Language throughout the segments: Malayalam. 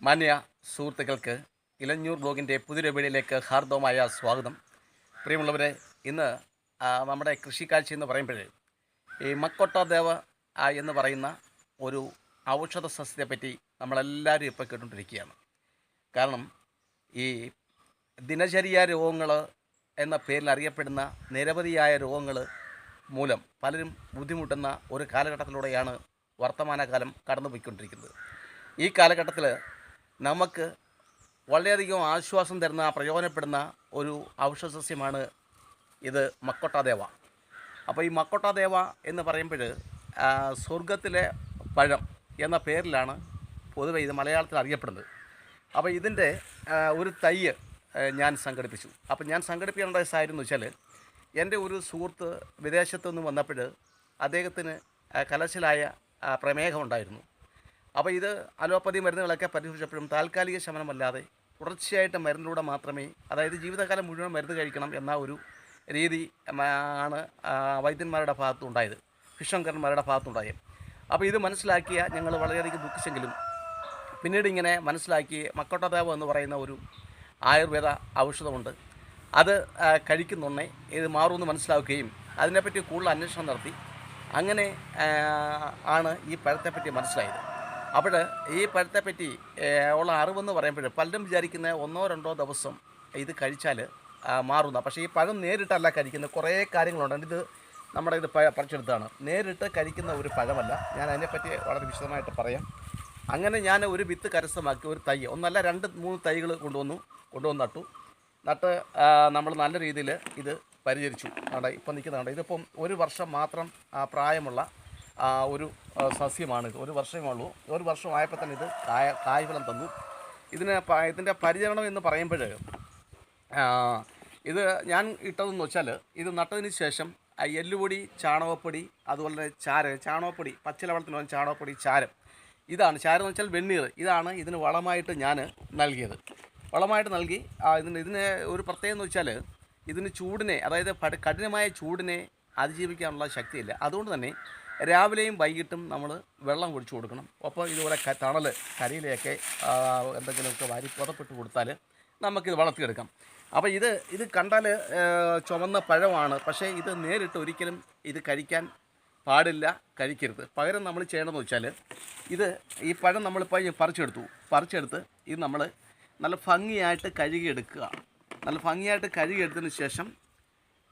മാന്യ സുഹൃത്തുക്കൾക്ക് ഇലഞ്ഞൂർ ബ്ലോഗിന്റെ പുതിയൊരു വീഡിയോയിലേക്ക് ഹാർദവമായ സ്വാഗതം. പ്രിയമുള്ളവരെ ഇന്ന് നമ്മുടെ കൃഷിക്കാഴ്ച എന്ന് പറയുമ്പോൾ ഈ മക്കൊട്ട ദേവ ആ, എന്ന് പറയുന്ന ഒരു ഔഷധ സസ്യത്തെപ്പറ്റി നമ്മളെല്ലാവരും ഇപ്പോൾ കേട്ടുകൊണ്ടിരിക്കുകയാണ്. കാരണം ഈ ദിനചര്യ രോഗങ്ങൾ എന്ന പേരിൽ അറിയപ്പെടുന്ന നിരവധിയായ രോഗങ്ങൾ മൂലം പലരും ബുദ്ധിമുട്ടുന്ന ഒരു കാലഘട്ടത്തിലൂടെയാണ് വർത്തമാനകാലം കടന്നുപോയിക്കൊണ്ടിരിക്കുന്നത്. ഈ കാലഘട്ടത്തിൽ നമുക്ക് വളരെയധികം ആശ്വാസം തരുന്ന പ്രയോജനപ്പെടുന്ന ഒരു ഔഷധസസ്യമാണ് ഇത് മക്കൊട്ടാദേവ അപ്പോൾ ഈ മക്കൊട്ടാദേവ എന്ന് പറയുമ്പോൾ സ്വർഗത്തിലെ പഴം എന്ന പേരിലാണ് പൊതുവെ ഇത് മലയാളത്തിൽ അറിയപ്പെടുന്നത്. അപ്പോൾ ഇതിന്റെ ഒരു തൈ ഞാൻ സംഘടിപ്പിച്ചു. അപ്പോൾ ഞാൻ സംഘടിപ്പിക്കേണ്ട സാഹചര്യം വെച്ചാൽ എന്റെ ഒരു സുഹൃത്ത് വിദേശത്തു നിന്ന് വന്നപ്പോൾ അദ്ദേഹത്തിന് കലശലായ പ്രമേഹമുണ്ടായിരുന്നു അപ്പോൾ ഇത് അലോപ്പതി മരുന്നുകളൊക്കെ പരിശോധിച്ചപ്പോഴും താൽക്കാലിക ശമനമല്ലാതെ തുടർച്ചയായിട്ട് മരുന്നിലൂടെ മാത്രമേ അതായത് ജീവിതകാലം മുഴുവൻ മരുന്ന് കഴിക്കണം എന്ന ഒരു രീതി ആണ് വൈദ്യന്മാരുടെ ഭാഗത്തുണ്ടായത് ഫിഷങ്കരന്മാരുടെ ഭാഗത്തുണ്ടായത്. അപ്പോൾ ഇത് മനസ്സിലാക്കിയ ഞങ്ങൾ വളരെയധികം ദുഃഖിച്ചെങ്കിലും പിന്നീട് ഇങ്ങനെ മനസ്സിലാക്കി മക്കോട്ടദേവം എന്ന് പറയുന്ന ഒരു ആയുർവേദ ഔഷധമുണ്ട്. അത് കഴിക്കുന്നുണ്ടേ ഇത് മാറുമെന്ന് മനസ്സിലാക്കുകയും അതിനെപ്പറ്റി കൂടുതൽ അന്വേഷണം നടത്തി. അങ്ങനെ ആണ് ഈ പഴത്തെപ്പറ്റി മനസ്സിലായത്. അപ്പോൾ ഈ പഴത്തെപ്പറ്റി ഉള്ള അറിവെന്ന് പറയുമ്പോൾ പലരും വിചാരിക്കുന്ന ഒന്നോ രണ്ടോ ദിവസം ഇത് കഴിച്ചാൽ മാറുന്ന. പക്ഷേ ഈ പഴം നേരിട്ടല്ല കഴിക്കുന്നത്. കുറേ കാര്യങ്ങളുണ്ട്. ഇത് നമ്മുടെ ഇത് പറിച്ചെടുത്താണ് നേരിട്ട് കഴിക്കുന്ന ഒരു പഴമല്ല. ഞാൻ അതിനെപ്പറ്റി വളരെ വിശദമായിട്ട് പറയാം. അങ്ങനെ ഞാൻ ഒരു വിത്ത് കരസ്ഥമാക്കി ഒരു തൈ ഒന്നല്ല രണ്ട് മൂന്ന് തൈകൾ കൊണ്ടുവന്നു കൊണ്ടുവന്ന് നട്ടു. നട്ട് നമ്മൾ നല്ല രീതിയിൽ ഇത് പരിചരിച്ചു. അവിടെ ഇപ്പം നിൽക്കുന്നതാണ്. ഇതിപ്പം ഒരു വർഷം മാത്രം പ്രായമുള്ള ഒരു സസ്യമാണ് ഒരു വർഷമേ ഉള്ളൂ. ഒരു വർഷമായപ്പോൾ തന്നെ ഇത് കായ കായ്ഫലം തന്നു. ഇതിന് ഇതിന്റെ പരിചരണം എന്ന് പറയുമ്പോൾ ഇത് ഞാൻ ഇട്ടതെന്ന് വെച്ചാൽ ഇത് നട്ടതിന് ശേഷം എല്ലുപൊടി ചാണകപ്പൊടി അതുപോലെ തന്നെ ചാരം ചാണകപ്പൊടി പച്ചിലവളത്തിന് പറഞ്ഞ ചാണകപ്പൊടി ചാരം. ഇതാണ് ചാരം എന്ന് വെച്ചാൽ വെണ്ണീർ. ഇതാണ് ഇതിന് വളമായിട്ട് ഞാൻ നൽകിയത്. വളമായിട്ട് നൽകി ഇതിന് ഇതിന് ഒരു പ്രത്യേകത എന്ന് വെച്ചാൽ ഇതിന് ചൂടിനെ അതായത് കഠിനമായ ചൂടിനെ അതിജീവിക്കാനുള്ള ശക്തിയില്ല. അതുകൊണ്ട് തന്നെ രാവിലെയും വൈകിട്ടും നമ്മൾ വെള്ളം കുടിച്ചു കൊടുക്കണം. അപ്പോൾ ഇതുപോലെ തണൽ കരയിലെയൊക്കെ എന്തെങ്കിലുമൊക്കെ വാരി പുതപ്പെട്ട് കൊടുത്താൽ നമുക്കിത് വളർത്തിയെടുക്കാം. അപ്പോൾ ഇത് ഇത് കണ്ടാൽ ചുമന്ന പഴമാണ്. പക്ഷേ ഇത് നേരിട്ട് ഒരിക്കലും ഇത് കഴിക്കാൻ പാടില്ല കഴിക്കരുത്. പകരം നമ്മൾ ചെയ്യണമെന്ന് വെച്ചാൽ ഇത് ഈ പഴം നമ്മളിപ്പോൾ പറിച്ചെടുത്തു. പറിച്ചെടുത്ത് ഇത് നമ്മൾ നല്ല ഭംഗിയായിട്ട് കഴുകിയെടുക്കുക. നല്ല ഭംഗിയായിട്ട് കഴുകിയെടുത്തതിന് ശേഷം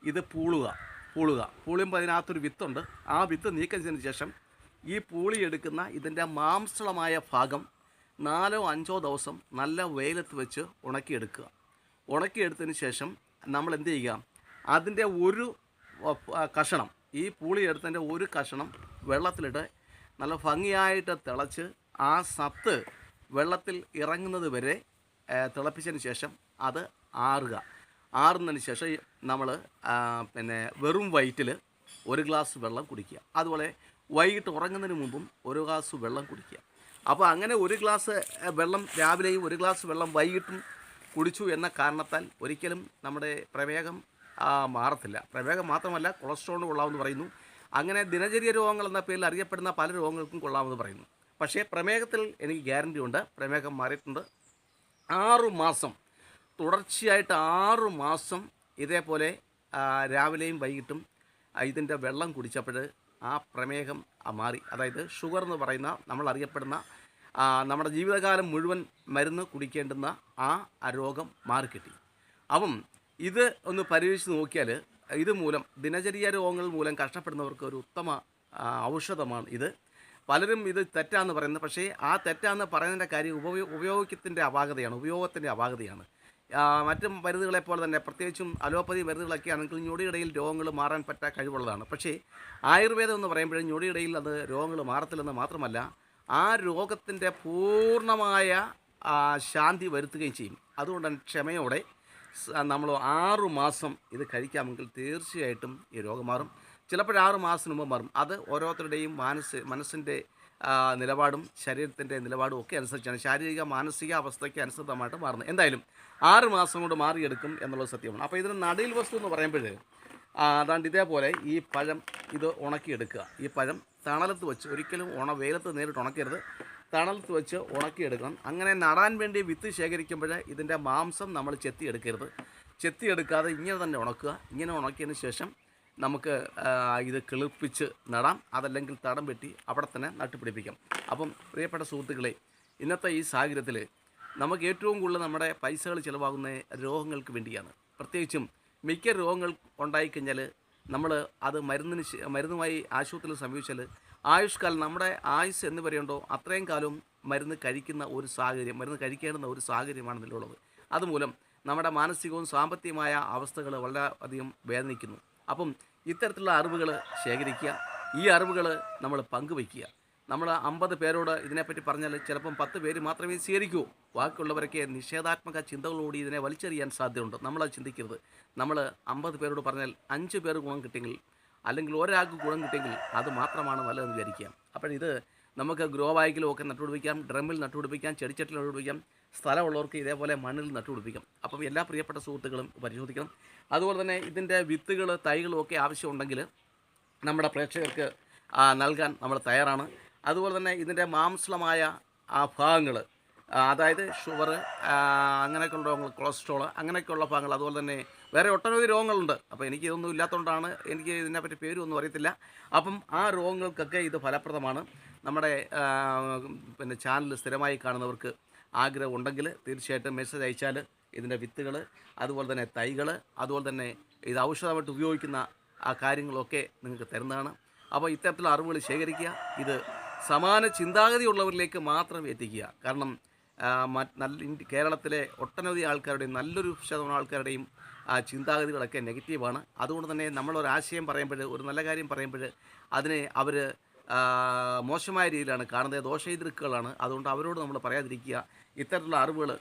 ഇത് പൂളുക. പൂളുക. പൂളിയുമ്പോൾ അതിനകത്തൊരു വിത്തുണ്ട്. ആ വിത്ത് നീക്കം ചെയ്തതിന് ശേഷം ഈ പൂളി എടുക്കുന്ന ഇതിന്റെ മാംസളമായ ഭാഗം നാലോ അഞ്ചോ ദിവസം നല്ല വെയിലത്ത് വെച്ച് ഉണക്കിയെടുക്കുക. ഉണക്കിയെടുത്തതിന് ശേഷം നമ്മൾ എന്ത് ചെയ്യുക? അതിന്റെ ഒരു കഷണം ഈ പൂളി എടുത്തതിന്റെ ഒരു കഷണം വെള്ളത്തിലിട്ട് നല്ല ഭംഗിയായിട്ട് തിളച്ച് ആ സത്ത് വെള്ളത്തിൽ ഇറങ്ങുന്നത് വരെ തിളപ്പിച്ചതിന് ശേഷം അത് ആറുക. ആറുന്നതിന് ശേഷം നമ്മൾ പിന്നെ വെറും വയറ്റിൽ ഒരു ഗ്ലാസ് വെള്ളം കുടിക്കുക. അതുപോലെ വൈകിട്ട് ഉറങ്ങുന്നതിന് മുമ്പും ഒരു ഗ്ലാസ് വെള്ളം കുടിക്കുക. അപ്പോൾ അങ്ങനെ ഒരു ഗ്ലാസ് വെള്ളം രാവിലെയും ഒരു ഗ്ലാസ് വെള്ളം വൈകിട്ടും കുടിച്ചു എന്ന കാരണത്താൽ ഒരിക്കലും നമ്മുടെ പ്രമേഹം മാറത്തില്ല. പ്രമേഹം മാത്രമല്ല കൊളസ്ട്രോൾ കൊള്ളാമെന്ന് പറയുന്നു. അങ്ങനെ ദിനചര്യ രോഗങ്ങൾ എന്ന പേരിൽ അറിയപ്പെടുന്ന പല രോഗങ്ങൾക്കും കൊള്ളാമെന്ന് പറയുന്നു. പക്ഷേ പ്രമേഹത്തിൽ എനിക്ക് ഗ്യാരണ്ടി ഉണ്ട്. പ്രമേഹം മാറിയിട്ടുണ്ട്. ആറു മാസം തുടർച്ചയായിട്ട് ആറു മാസം ഇതേപോലെ രാവിലെയും വൈകിട്ടും ഇതിന്റെ വെള്ളം കുടിച്ചപ്പോൾ ആ പ്രമേഹം മാറി. അതായത് ഷുഗർ എന്ന് പറയുന്ന നമ്മൾ അറിയപ്പെടുന്ന നമ്മുടെ ജീവിതകാലം മുഴുവൻ മരുന്ന് കുടിക്കേണ്ടുന്ന ആ രോഗം മാറിക്കിട്ടി അപ്പം ഇത് ഒന്ന് പരിഹരിച്ച് നോക്കിയാൽ ഇത് മൂലം ദിനചര്യ രോഗങ്ങൾ മൂലം കഷ്ടപ്പെടുന്നവർക്ക് ഒരു ഉത്തമ ഔഷധമാണ് ഇത്. പലരും ഇത് തെറ്റാന്ന് പറയുന്നത് പക്ഷേ ആ തെറ്റാന്ന് പറയുന്നതിന്റെ കാര്യം ഉപയോഗ ഉപയോഗത്തിന്റെ അപാകതയാണ് ഉപയോഗത്തിന്റെ അപാകതയാണ്. മറ്റ് മരുന്നുകളെ പോലെ തന്നെ പ്രത്യേകിച്ചും അലോപ്പതി മരുന്നുകളൊക്കെ ആണെങ്കിൽ ഞൊടിയിടയിൽ രോഗങ്ങൾ മാറാൻ പറ്റാ കഴിവുള്ളതാണ്. പക്ഷേ ആയുർവേദം എന്ന് പറയുമ്പോഴും ഞൊടിയിടയിൽ അത് രോഗങ്ങൾ മാറത്തില്ലെന്ന് മാത്രമല്ല ആ രോഗത്തിന്റെ പൂർണമായ ശാന്തി വരുത്തുകയും ചെയ്യും. അതുകൊണ്ടാണ് ക്ഷമയോടെ നമ്മൾ ആറു മാസം ഇത് കഴിക്കാമെങ്കിൽ തീർച്ചയായിട്ടും ഈ രോഗം മാറും. ചിലപ്പോൾ മാസത്തിന് മുമ്പ് മാറും. അത് ഓരോരുത്തരുടെയും മനസ്സ് മനസ്സിന്റെ നിലപാടും ശരീരത്തിന്റെ നിലപാടും ഒക്കെ അനുസരിച്ചാണ്. ശാരീരിക മാനസിക അവസ്ഥയ്ക്ക് അനുസൃതമായിട്ട് മാറുന്നത്. എന്തായാലും ആറ് മാസം കൊണ്ട് മാറിയെടുക്കും എന്നുള്ളത് സത്യമാണ്. അപ്പോൾ ഇതിന് നടയിൽ വസ്തു എന്ന് പറയുമ്പോൾ അതാണ്ട് ഇതേപോലെ ഈ പഴം ഇത് ഉണക്കിയെടുക്കുക. ഈ പഴം തണലത്ത് വെച്ച് ഒരിക്കലും ഉണ വെയിലത്ത് നേരിട്ട് ഉണക്കരുത്. തണലത്ത് വെച്ച് ഉണക്കിയെടുക്കണം. അങ്ങനെ നടാൻ വേണ്ടി വിത്ത് ശേഖരിക്കുമ്പോൾ ഇതിന്റെ മാംസം നമ്മൾ ചെത്തിയെടുക്കരുത്. ചെത്തിയെടുക്കാതെ ഇങ്ങനെ തന്നെ ഉണക്കുക. ഇങ്ങനെ ഉണക്കിയതിന് ശേഷം നമുക്ക് ഇത് കിളിപ്പിച്ച് നടാം. അതല്ലെങ്കിൽ തടം വെട്ടി അവിടെ തന്നെ നട്ടുപിടിപ്പിക്കാം. അപ്പം പ്രിയപ്പെട്ട സുഹൃത്തുക്കളെ ഇന്നത്തെ ഈ സാഹചര്യത്തിൽ നമുക്ക് ഏറ്റവും കൂടുതൽ നമ്മുടെ പൈസകൾ ചിലവാകുന്ന രോഗങ്ങൾക്ക് വേണ്ടിയാണ്. പ്രത്യേകിച്ചും മിക്ക രോഗങ്ങൾ ഉണ്ടായിക്കഴിഞ്ഞാൽ നമ്മൾ അത് മരുന്നിന് മരുന്നുമായി ആശുപത്രിയിൽ സമീപിച്ചാൽ ആയുഷ്കാലം നമ്മുടെ ആയുസ് എന്ന് പറയുണ്ടോ അത്രയും കാലം മരുന്ന് കഴിക്കുന്ന ഒരു സാഹചര്യം മരുന്ന് കഴിക്കേണ്ടുന്ന ഒരു സാഹചര്യമാണ് നിലവിലുള്ളത് അതുമൂലം നമ്മുടെ മാനസികവും സാമ്പത്തികമായ അവസ്ഥകൾ വളരെ അധികം വേദനിക്കുന്നു. അപ്പം ഇത്തരത്തിലുള്ള അറിവുകൾ ശേഖരിക്കുക. ഈ അറിവുകൾ നമ്മൾ പങ്കുവയ്ക്കുക. നമ്മൾ അമ്പത് പേരോട് ഇതിനെപ്പറ്റി പറഞ്ഞാൽ ചിലപ്പം പത്ത് പേര് മാത്രമേ സ്വീകരിക്കൂ. ബാക്കിയുള്ളവരൊക്കെ നിഷേധാത്മക ചിന്തകളോട് ഇതിനെ വലിച്ചെറിയാൻ സാധ്യതയുണ്ട്. നമ്മളത് ചിന്തിക്കരുത്. നമ്മൾ അമ്പത് പേരോട് പറഞ്ഞാൽ അഞ്ച് പേർ ഗുണം കിട്ടിയെങ്കിൽ അല്ലെങ്കിൽ ഒരാൾക്ക് ഗുണം കിട്ടിയെങ്കിൽ അത് മാത്രമാണ് നല്ലതെന്ന് വിചാരിക്കുക. അപ്പോൾ ഇത് നമുക്ക് ഗ്രോ ബാഗിലും ഒക്കെ നട്ടുപിടിപ്പിക്കാം ഡ്രമ്മിൽ നട്ടുപിടിപ്പിക്കാം ചെടിച്ചട്ടിൽ നട്ടുപിടിപ്പിക്കാം സ്ഥലമുള്ളവർക്ക് ഇതേപോലെ മണ്ണിൽ നട്ടുപിടിപ്പിക്കാം. അപ്പം എല്ലാ പ്രിയപ്പെട്ട സുഹൃത്തുക്കളും പരിശോധിക്കണം. അതുപോലെ തന്നെ ഇതിന്റെ വിത്തുകൾ തൈകളും ഒക്കെ ആവശ്യമുണ്ടെങ്കിൽ നമ്മുടെ പ്രേക്ഷകർക്ക് നൽകാൻ നമ്മൾ തയ്യാറാണ്. അതുപോലെ തന്നെ ഇതിന്റെ മാംസളമായ ആ ഭാഗങ്ങൾ അതായത് ഷുഗർ അങ്ങനെയൊക്കെയുള്ള രോഗങ്ങൾ കൊളസ്ട്രോൾ അങ്ങനെയൊക്കെയുള്ള ഭാഗങ്ങൾ അതുപോലെ തന്നെ വേറെ ഒട്ടനവധി രോഗങ്ങളുണ്ട്. അപ്പോൾ എനിക്ക് ഇതൊന്നും ഇല്ലാത്തതുകൊണ്ടാണ് എനിക്ക് ഇതിനെപ്പറ്റി പേരൊന്നും അറിയത്തില്ല. അപ്പം ആ രോഗങ്ങൾക്കൊക്കെ ഇത് ഫലപ്രദമാണ്. നമ്മുടെ പിന്നെ ചാനൽ സ്ഥിരമായി കാണുന്നവർക്ക് ആഗ്രഹം ഉണ്ടെങ്കിൽ തീർച്ചയായിട്ടും മെസ്സേജ് അയച്ചാൽ ഇതിന്റെ വിത്തുകൾ അതുപോലെ തന്നെ തൈകൾ അതുപോലെ തന്നെ ഇത് ഔഷധമായിട്ട് ഉപയോഗിക്കുന്ന ആ കാര്യങ്ങളൊക്കെ നിങ്ങൾക്ക് തരുന്നതാണ്. അപ്പോൾ ഇത്തരത്തിലുള്ള അറിവുകൾ ശേഖരിക്കുക ഇത് സമാന ചിന്താഗതിയുള്ളവരിലേക്ക് മാത്രം എത്തിക്കുക. കാരണം നല്ല കേരളത്തിലെ ഒട്ടനവധി ആൾക്കാരുടെയും നല്ലൊരു ശതമാനം ആൾക്കാരുടെയും ആ ചിന്താഗതികളൊക്കെ നെഗറ്റീവാണ് അതുകൊണ്ട് തന്നെ നമ്മളൊരാശയം പറയുമ്പോൾ ഒരു നല്ല കാര്യം പറയുമ്പോൾ അതിനെ അവർ മോശമായ രീതിയിലാണ് കാണുന്നത്. ദോഷയിതൃക്കുകളാണ് അതുകൊണ്ട് അവരോട് നമ്മൾ പറയാതിരിക്കുക. ഇത്തരത്തിലുള്ള അറിവുകൾ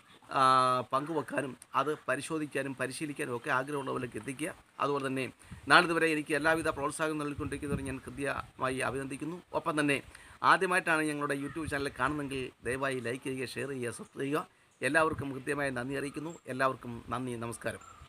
പങ്കുവെക്കാനും അത് പരിശോധിക്കാനും പരിശീലിക്കാനും ഒക്കെ ആഗ്രഹമുള്ളവരിലേക്ക് എത്തിക്കുക. അതുപോലെ തന്നെ നാളിതുവരെ എനിക്ക് എല്ലാവിധ പ്രോത്സാഹനം നൽകിക്കൊണ്ടിരിക്കുന്നവർ ഞാൻ കൃത്യമായി അഭിനന്ദിക്കുന്നു. ഒപ്പം തന്നെ ആദ്യമായിട്ടാണ് ഞങ്ങളുടെ യൂട്യൂബ് ചാനൽ കാണുന്നെങ്കിൽ ദയവായി ലൈക്ക് ചെയ്യുക ഷെയർ ചെയ്യുക സബ്സ്ക്രൈബ് ചെയ്യുക. എല്ലാവർക്കും കൃത്യമായി നന്ദി അറിയിക്കുന്നു. എല്ലാവർക്കും നന്ദി നമസ്കാരം.